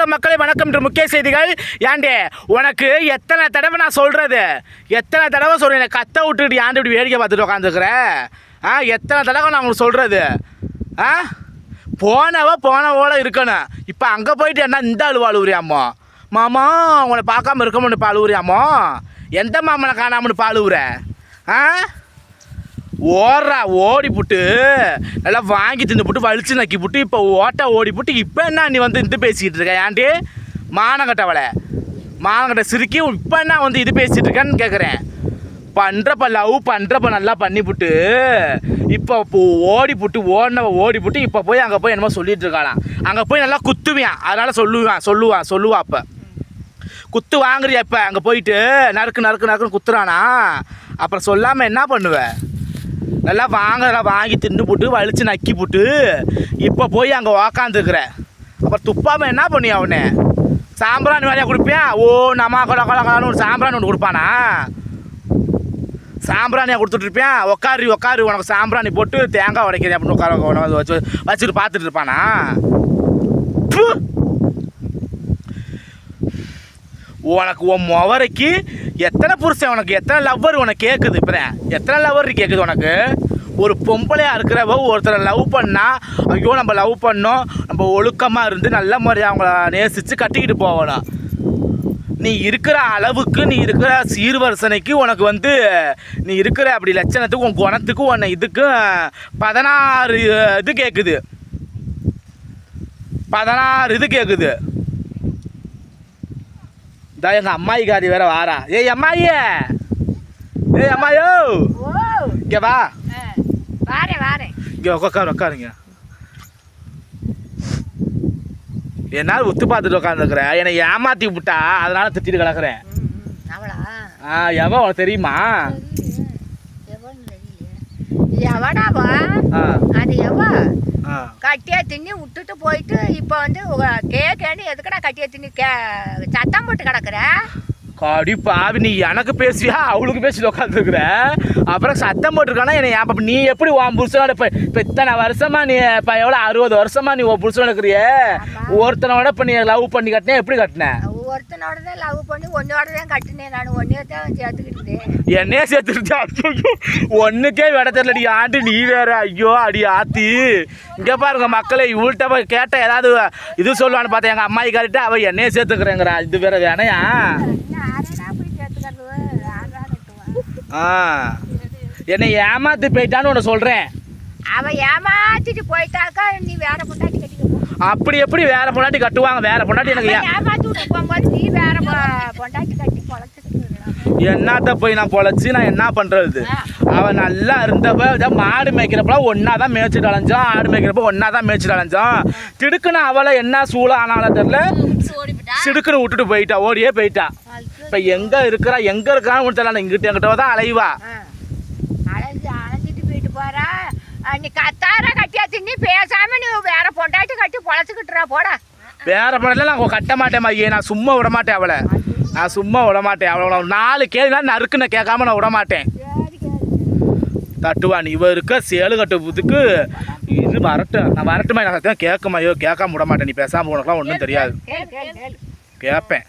Hello மக்களை வணக்கம் என்று முக்கிய செய்திகள். ஏண்டே உனக்கு எத்தனை தடவை நான் சொல்கிறது எத்தனை தடவை சொல்கிறேன் கத்த விட்டுட்டு ஏன்டி இப்படி வேடிக்கை பார்த்துட்டு உட்காந்துருக்குறேன் ஆ எத்தனை தடவை நான் உங்களுக்கு சொல்கிறது ஆ போனவ போனவோட இருக்கணும். இப்போ அங்கே போயிட்டு என்ன இந்த அழுவ அழுவுறியாமோ மாமா உங்களை பார்க்காம இருக்க பால் அழுவுறியாமோ எந்த மாமனை காணாமனு ஊற ஆ? ஓடுறா ஓடி புட்டு. நல்லா வாங்கி தின்னு புட்டு வலிச்சு நக்கி புட்டு இப்போ ஓட்ட ஓடி புட்டு இப்போ என்ன நீ வந்து இது பேசிக்கிட்டு இருக்க? ஏன்டி? மானங்கட்டவளை. மானங்கட்ட சிரிக்கி இப்போ என்ன வந்து இது பேசிகிட்டு இருக்கேன்னு கேட்குறேன் பண்ணுறப்ப லவ் பண்ணுறப்ப நல்லா பண்ணி புட்டு. இப்போ இப்போ ஓடி புட்டு ஓடினவ ஓடி புட்டு இப்போ போய் அங்கே போய் என்னமோ சொல்லிட்டு இருக்காளாம். அங்கே போய் நல்லா குத்துவியான் அதனால் சொல்லுவான் சொல்லுவான் சொல்லுவா அப்போ. குத்து வாங்குறியா இப்போ? அங்கே போயிட்டு நறுக்கு நறுக்கு நறுக்குன்னு குத்துறானா? அப்புறம் சொல்லாமல் என்ன பண்ணுவேன் நல்லா வாங்கலாம் வாங்கி தின்னு போட்டு வலிச்சு நக்கி போட்டு இப்போ போய் அங்கே உக்காந்துருக்குற அப்புறம் துப்பாமல் என்ன பண்ணி அவனே சாம்பிராணி வேலையாக கொடுப்பேன் ஓ நம்ம கொல கொல கொலன்னு ஒரு சாம்பிராணி ஒன்று கொடுப்பானா? சாம்பிராணியாக கொடுத்துட்ருப்பேன் உக்காரு உக்காரு உனக்கு சாம்பிராணி போட்டு தேங்காய் உடைக்கிறேன் அப்படின்னு உட்கார வச்சு வச்சுட்டு பார்த்துட்டு இருப்பானா? உனக்கு உன் முவரைக்கு எத்தனை புருஷன் உனக்கு? எத்தனை லவ்வர் உனக்கு கேட்குது இப்போ எத்தனை லவ்வர் கேட்குது உனக்கு? ஒரு பொம்பளையாக இருக்கிறவ ஒருத்தரை லவ் பண்ணால் ஐயோ நம்ம லவ் பண்ணோம். நம்ம ஒழுக்கமாக இருந்து நல்ல முறையாக அவங்கள நேசித்து கட்டிக்கிட்டு போகணும். நீ இருக்கிற அளவுக்கு நீ இருக்கிற சீர்வரிசனைக்கு உனக்கு வந்து நீ இருக்கிற அப்படி லட்சணத்துக்கு உன் குணத்துக்கு உன்னை இதுக்கும் பதினாறு இது கேட்குது பதினாறு இது கேட்குது இதா எங்கள் அம்மாயிக்காரி வேற வாரா ஏய் அம்மாயே ஏய் அம்மாயோ இங்கே வா இங்கே உட்காரு உட்காருங்க என்னால் உத்து பார்த்துட்டு உட்காந்துருக்குற என்னை ஏமாத்தி விட்டா அதனால திட்டிட்டு கிடக்குறேன் ஆ எவன் தெரியுமா எவடாவா அது எவ? ஆ. கட்டியா தின்னி விட்டுட்டு போயிட்டு இப்போ வந்து கேக்கேன்னு எதுக்குடா கட்டியா தின்னி கே சத்தம் போட்டு கிடக்குற? காடி பாவி நீ எனக்கு பேசுவியா? அவளுக்கு பேசிட்டு உட்காந்துருக்குற அப்புறம் சத்தம் போட்டிருக்கானா என்னை? ஏன் நீ எப்படி உன் புருஷனோட இப்போ இப்போ இத்தனை வருஷமா நீ இப்போ எவ்வளோ அறுபது வருஷமா நீ உன் புருஷன் இருக்கிறியே? ஒருத்தனோட இப்போ நீ லவ் பண்ணி கட்டினே எப்படி கட்டின? ஒருத்தனோட தான் லவ் பண்ணி ஒன்னோட தான் கட்டினேன் நான். ஒன்னே தான் சேர்த்துக்கிட்டு என்னையே சேர்த்துருச்சு ஒன்றுக்கே விட தெரியலடி. ஆண்டு நீ வேற. ஐயோ அடி ஆத்தி. இங்கே பாருங்க மக்களை இவள்கிட்ட போய் கேட்ட ஏதாவது இது சொல்லுவான்னு பார்த்தேன் எங்கள் அம்மாயி காரிட்ட அவள் என்னையே சேர்த்துக்கிறேங்கிறா. இது வேற வேணையா? ஆ. என்னை ஏமாத்தி போயிட்டான்னு உன்னை சொல்கிறேன் அவ ஏமாத்திட்டு போயிட்டாக்கா நீ வேற பொண்டாட்டி. அப்படி எப்படி வேற பொண்டாட்டி கட்டுவாங்க? வேற பொண்டாட்டி எனக்கு வேற பொண்டாட்டி கட்டி என்னத்த போய் நான் பொழைச்சி நான் என்ன பண்ணுறது அவன் நல்லா இருந்தப்ப மாடு மேய்க்கிறப்பலாம் ஒன்றா தான் மேய்ச்சிட்டு அலைஞ்சோம் ஆடு மேய்க்கிறப்ப ஒன்றா தான் மேய்ச்சிட்டு அலைஞ்சோம் திடுக்குன்னு அவளை என்ன சூழ ஆனாலும் தெரில சிடுக்குன்னு விட்டுட்டு போயிட்டா ஓடியே போயிட்டா. இப்போ எங்கே இருக்கிறா எங்கே இருக்கான்னு தெரியல. இங்கிட்ட எங்கிட்ட தான் அலைவா. அலைஞ்சு அலைஞ்சிட்டு போயிட்டு போறா. நீ கத்தார கட்டியாச்சு நீ பேசாம நீ வேற பொண்டாட்டி கட்டி பொழைச்சிக்கிட்டுறா போடா வேற படத்துல நான் கட்ட மாட்டேன் மையே நான் சும்மா விட மாட்டேன் அவளை. நான் சும்மா விட மாட்டேன் அவளை நாலு கேள்வி நறுக்குன்னு கேட்காம நான் விட மாட்டேன் தட்டுவான். இவ இருக்க சேலு கட்டுறதுக்கு இது வரட்டும். நான் வரட்டுமா? எனக்கு கேட்குமா? ஐயோ கேட்காம விட மாட்டேன் நீ பேசாம உனக்குலாம் ஒன்றும் தெரியாது. கேட்பேன்.